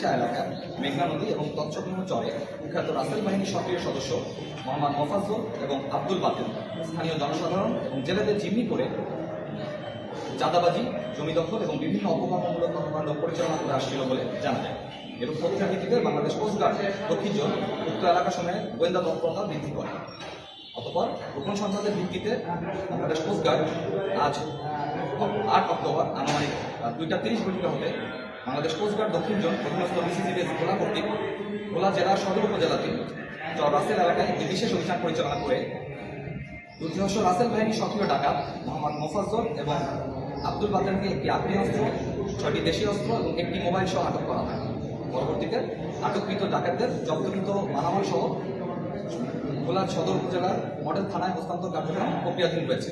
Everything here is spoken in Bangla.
মাটিশা এলাকা মেঘনা নদী এবং তৎসংলগ্ন চরে কুখ্যাত রাসেল বাহিনীর সক্রিয় সদস্য মোহাম্মদ মোফাজ্জল এবং আব্দুল বাতিল। স্থানীয় জনসাধারণ এবং জেলেদের জিম্মি করে চাঁদাবাজি, জমি দখল এবং বিভিন্ন অপকর্মমূলক কর্মকাণ্ড পরিচালনা করে আসছিল বলে জানা যায়। এবং ভিত্তিতে বাংলাদেশ কোস্টগার্ড দক্ষিণ জোন উক্ত এলাকা সময়ে গোয়েন্দা তৎপরতা বৃদ্ধি করে। অতপর গোপন সংবাদের ভিত্তিতে বাংলাদেশ কোস্টগার্ড আজ আট অক্টোবর আনুমানিক দুইটা তিরিশ ঘটিকা হতে বাংলাদেশ কোস্টগার্ড দক্ষিণ জোন অধীনস্থ বিসিসি বেস ভোলা কর্তৃক ভোলা জেলার সদর উপজেলাতে চর রাসেল এলাকায় একটি বিশেষ অভিযান পরিচালনা করে। দুর্ধর্ষ রাসেল বাহিনী সক্রিয় ডাকাত মোহাম্মদ মোফাজ্জল এবং আব্দুল বাতেনকে একটি আগ্নেয় অস্ত্র, ছয়টি দেশীয় অস্ত্র এবং একটি মোবাইল সহ আটক করা হয়। পরবর্তীতে আটককৃত ডাকাতদের জব্দকৃত মালামাল সহ ভোলা সদর উপজেলার মডেল থানায় হস্তান্তর কার্যক্রম প্রক্রিয়াধীন রয়েছে।